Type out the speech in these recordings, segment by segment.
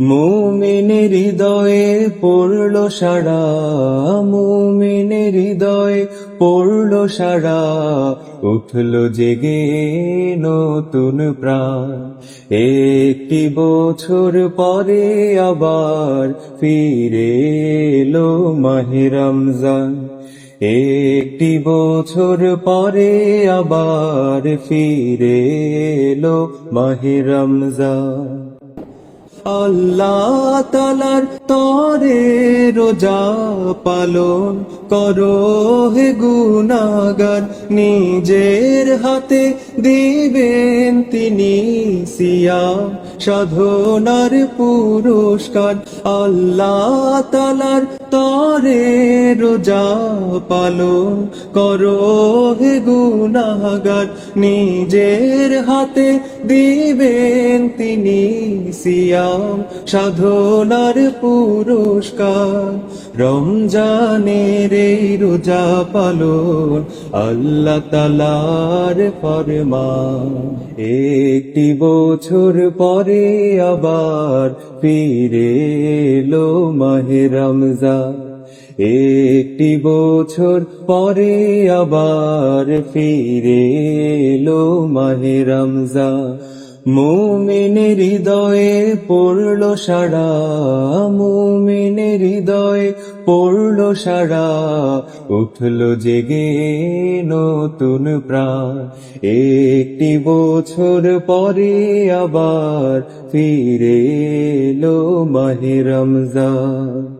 মুমিনের হৃদয়ে পড়ল সাড়া মুমিনের হৃদয়ে পড়ল সাড়া উঠল জেগে নতুন প্রাণ। একটি বছর পরে আবার ফিরে এলো মাহে রমজান। একটি বছর পরে আবার ফিরে এলো মাহে রমজান। আল্লাহ তালার তরে রোজা পালন করো হে গুনাগার নিজের হাতে দিবেন তিনি সিয়া সাধনার পুরস্কার। আল্লাহ তালার তরে রোজা পালন করো হে গুনাগার নিজের হাতে দিবেন তিনি সিয়াম, সাধনার পুরস্কার। রমজানের এই রোজা পালন আল্লাহ তালার ফরমান। একটি বছর পরে আবার ফিরে এলো মাহে রমজান। একটি বছর পরে আবার ফিরে এলো মাহে রমজান। মুমিনের হৃদয়ে পড়ল সাড়া মুমিনের হৃদয়ে পড়ল সাড়া উঠল জেগে নতুন প্রাণ। একটি বছর পরে আবার ফিরে এলো মাহে রমজান।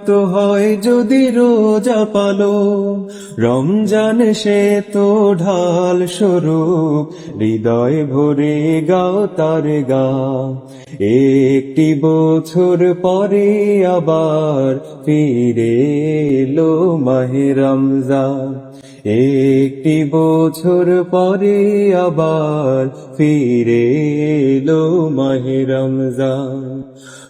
হয় যদি রোজা পালো। রমজান সে তো ঢাল স্বরূপ, হৃদয় ভরে গাও তার গা। একটি বছর পরে আবার ফিরে এলো মাহে রমজান। একটি বছর পরে আবার ফিরে এলো মাহে রমজান।